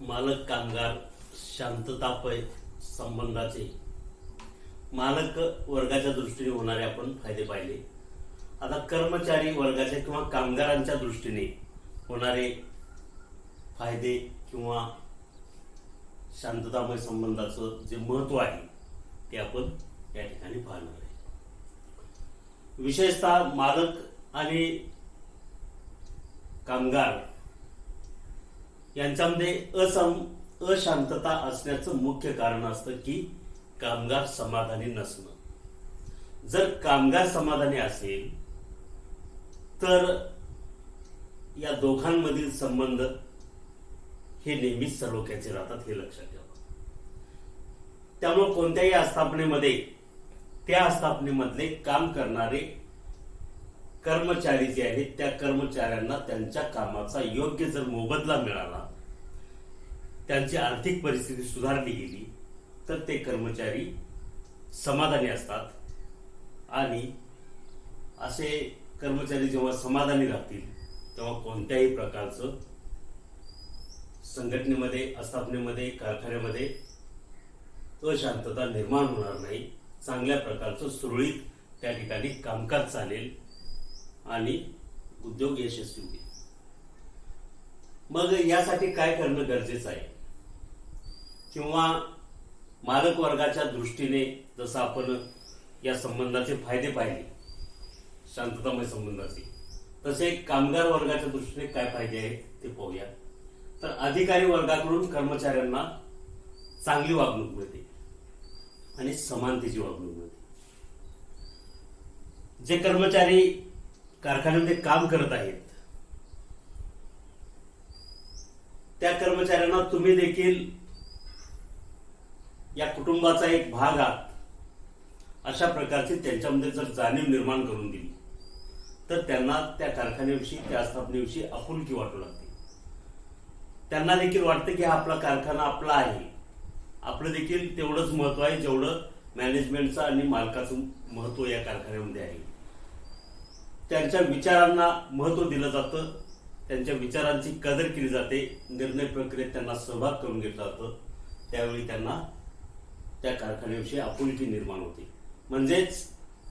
मालक कामगार शांततापय संबंधाचे. मालक वर्गाच्या दृष्टीने होणारे आपण फायदे पाहिले. आता कर्मचारी वर्गाच्या किंवा कामगारांच्या दृष्टीने होणारे फायदे किंवा शांततामय संबंधाचं जे महत्त्व आहे ते आपण या ठिकाणी पाहणार आहे. विशेषतः मालक आणि कामगार यांच्यामध्ये असम अशांतता असण्याचं मुख्य कारण असतं की कामगार समाधानी नसणं. जर कामगार समाधानी असेल तर या दोघांमधील संबंध हे नेहमीच सलोख्याचे राहतात हे लक्षात ठेवा. त्यामुळे कोणत्याही आस्थापनेमध्ये त्या आस्थापनेमधले काम करणारे कर्मचारी जे आहेत त्या कर्मचाऱ्यांना त्यांच्या कामाचा योग्य जर मोबदला मिळाला त्यांची आर्थिक परिस्थिती सुधारली गेली तर ते कर्मचारी समाधानी असतात. आणि असे कर्मचारी जेव्हा समाधानी राहतील तेव्हा कोणत्याही प्रकारचं संघटनेमध्ये आस्थापनेमध्ये कारखान्यामध्ये अशांतता निर्माण होणार नाही. चांगल्या प्रकारचं सुरळीत त्या ठिकाणी कामकाज चालेल. आणि उद्योग यशस्वी होईल. मग यासाठी काय करणं गरजेचं आहे? किंवा मालक वर्गाच्या दृष्टीने जसं आपण या संबंधाचे फायदे पाहिले शांततामय संबंधाचे तसे कामगार वर्गाच्या दृष्टीने काय फायदे आहेत ते पाहूया. तर अधिकारी वर्गाकडून कर्मचाऱ्यांना चांगली वागणूक मिळते आणि समानतेची वागणूक मिळते. जे कर्मचारी कारखान्यामध्ये काम करत आहेत. त्या कर्मचाऱ्यांना तुम्ही देखील या कुटुंबाचा एक भाग आहात. अशा प्रकारची त्यांच्यामध्ये जर जाणीव निर्माण करून दिली तर त्यांना त्या कारखान्याविषयी त्या स्थापनेविषयी आपुलकी वाटू लागते. त्यांना देखील वाटतं की हा आपला कारखाना आपला आहे. आपलं देखील तेवढंच महत्त्व आहे जेवढं मॅनेजमेंटचं आणि मालकाचं महत्त्व या कारखान्यामध्ये आहे. त्यांच्या विचारांना महत्त्व दिलं जातं. त्यांच्या विचारांची कदर केली जाते. निर्णय प्रक्रियेत त्यांना सहभाग करून घेतला जातं. त्यावेळी त्यांना त्या कारखान्याविषयी आपुलकी निर्माण होते. म्हणजेच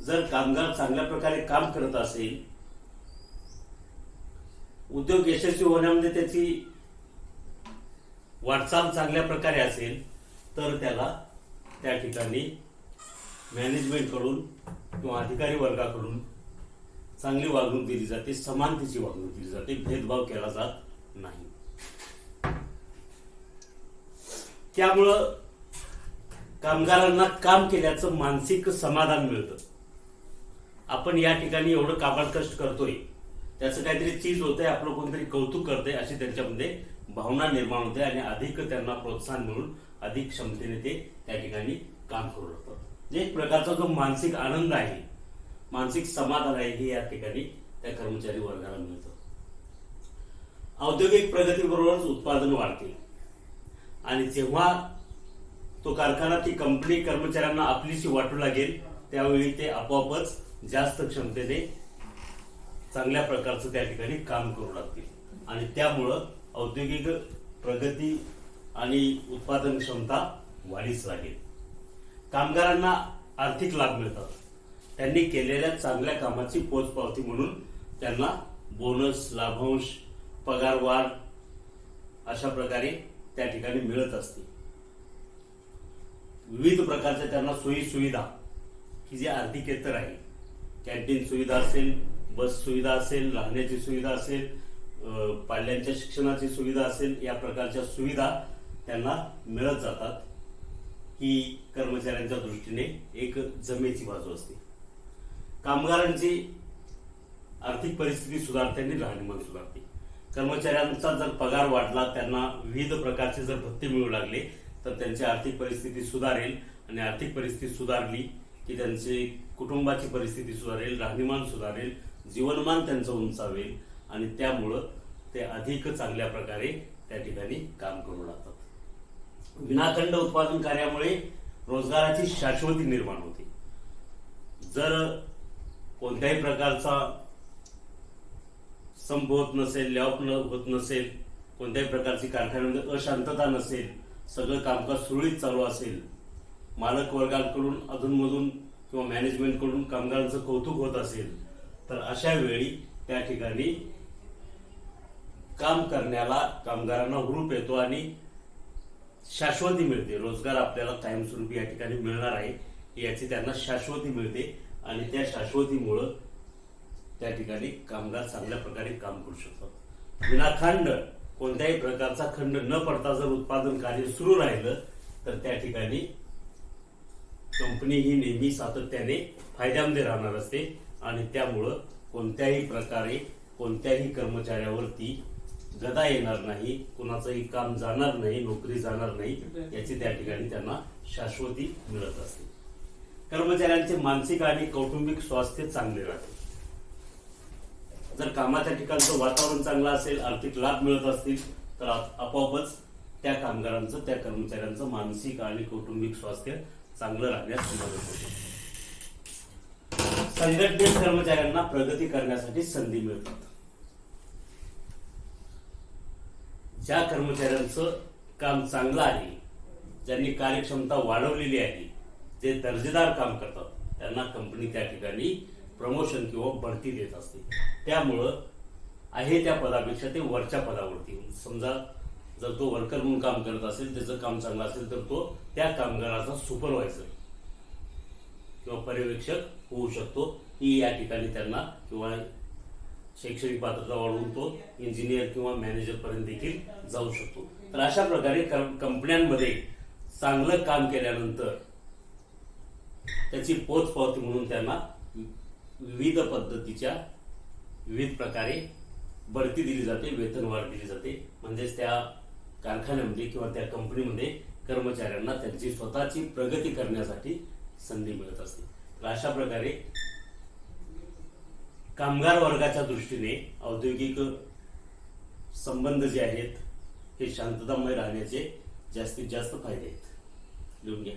जर कामगार चांगल्या प्रकारे काम करत असेल उद्योग यशस्वी होण्यामध्ये त्याची वाटचाल चांगल्या प्रकारे असेल तर त्याला त्या ठिकाणी मॅनेजमेंटकडून किंवा अधिकारी वर्गाकडून चांगली वागणूक दिली जाते समानतेची वागणूक दिली जाते भेदभाव केला जात नाही. त्यामुळं कामगारांना काम केल्याचं मानसिक समाधान मिळतं. आपण या ठिकाणी एवढं काबाड कष्ट करतोय त्याचं काहीतरी चीज होतंय आपलं कोणतरी कौतुक करतंय अशी त्यांच्यामध्ये भावना निर्माण होते आणि अधिक त्यांना प्रोत्साहन मिळून अधिक क्षमतेने ते त्या ठिकाणी काम करू लागतात. एक प्रकारचा जो मानसिक आनंद आहे मानसिक समाधान आहे हे या ठिकाणी त्या कर्मचारी वर्गाला मिळतं. औद्योगिक प्रगतीबरोबरच उत्पादन वाढते आणि जेव्हा तो कारखाना ती कंपनी कर्मचाऱ्यांना आपलीशी वाटू लागेल त्यावेळी ते आपोआपच जास्त क्षमतेने चांगल्या प्रकारचं त्या ठिकाणी काम करू लागतील. आणि त्यामुळं औद्योगिक प्रगती आणि उत्पादन क्षमता वाढीस लागेल. कामगारांना आर्थिक लाभ मिळतात. त्यांनी केलेल्या चांगल्या कामाची पोचपावती म्हणून त्यांना बोनस लाभांश पगारवाढ अशा प्रकारे त्या ठिकाणी मिळत असते. विविध प्रकारच्या त्यांना सोयी सुविधा ही जी आर्थिकेतर आहे. कॅन्टीन सुविधा असेल बस सुविधा असेल राहण्याची सुविधा असेल पाल्यांच्या शिक्षणाची सुविधा असेल या प्रकारच्या सुविधा त्यांना मिळत जातात. ही कर्मचाऱ्यांच्या दृष्टीने एक जमेची बाजू असते. कामगारांची आर्थिक परिस्थिती सुधारते आणि राहणीमान सुधारते. कर्मचाऱ्यांचा जर पगार वाढला त्यांना विविध प्रकारचे जर भत्ते मिळू लागले तर त्यांची आर्थिक परिस्थिती सुधारेल आणि आर्थिक परिस्थिती सुधारली की त्यांची कुटुंबाची परिस्थिती सुधारेल राहणीमान सुधारेल जीवनमान त्यांचं उंचावेल आणि त्यामुळं ते अधिक चांगल्या प्रकारे त्या ठिकाणी काम करू लागतात. विनाखंड उत्पादन कार्यामुळे रोजगाराची शाश्वती निर्माण होते. जर कोणत्याही प्रकारचा संप होत नसेल लॉप न होत नसेल कोणत्याही प्रकारची कारखान्यामध्ये अशांतता नसेल सगळं कामकाज सुरळीत चालू असेल मालक वर्गाकडून अधूनमधून किंवा मॅनेजमेंटकडून कामगारांचं कौतुक होत असेल तर अशा वेळी त्या ठिकाणी काम करण्याला कामगारांना हुरूप येतो आणि शाश्वती मिळते. रोजगार आपल्याला कायमस्वरूपी या ठिकाणी मिळणार आहे याची त्यांना शाश्वती मिळते. आणि त्या शाश्वतीमुळं त्या ठिकाणी कामगार चांगल्या प्रकारे काम करू शकतात. विनाखंड कोणत्याही प्रकारचा खंड न पडता जर उत्पादन कार्य सुरू राहिलं तर त्या ठिकाणी कंपनी ही नेहमी सातत्याने फायद्यामध्ये राहणार असते आणि त्यामुळं कोणत्याही प्रकारे कोणत्याही कर्मचाऱ्यावरती गदा येणार नाही कुणाचंही काम जाणार नाही नोकरी जाणार नाही याची त्या ठिकाणी त्यांना शाश्वती मिळत असते. कर्मचाऱ्यांचे मानसिक आणि कौटुंबिक स्वास्थ्य चांगले राहते. जर कामाच्या ठिकाणचं वातावरण चांगलं असेल आर्थिक लाभ मिळत असतील तर आपोआपच त्या कामगारांचं त्या कर्मचाऱ्यांचं मानसिक आणि कौटुंबिक स्वास्थ्य चांगलं राहण्यास मदत होते. संघटनेत कर्मचाऱ्यांना प्रगती करण्यासाठी संधी मिळतात. ज्या कर्मचाऱ्यांचं काम चांगलं आहे ज्यांनी कार्यक्षमता वाढवलेली आहे जे दर्जेदार काम करतात त्यांना कंपनी त्या ठिकाणी प्रमोशन किंवा बढती देत असते. त्यामुळं आहे त्या पदापेक्षा ते वरच्या पदावरती. समजा जर तो वर्कर म्हणून काम करत असेल त्याचं काम चांगलं असेल तर तो त्या कामगाराचा सुपरवायझर किंवा पर्यवेक्षक होऊ शकतो. ही या ठिकाणी त्यांना किंवा शैक्षणिक पात्रता वाढवून तो इंजिनियर किंवा मॅनेजरपर्यंत देखील जाऊ शकतो. तर अशा प्रकारे कंपन्यांमध्ये चांगलं काम केल्यानंतर त्याची पोचपावती म्हणून त्यांना विविध पद्धतीच्या विविध प्रकारे बढती दिली जाते वेतनवाढ दिली जाते. म्हणजेच त्या कारखान्यामध्ये किंवा त्या कंपनीमध्ये कर्मचाऱ्यांना त्यांची स्वतःची प्रगती करण्यासाठी संधी मिळत असते. तर अशा प्रकारे कामगार वर्गाच्या दृष्टीने औद्योगिक संबंध जे आहेत हे शांततामय राहण्याचे जास्तीत जास्त फायदे आहेत. लिहून घ्या.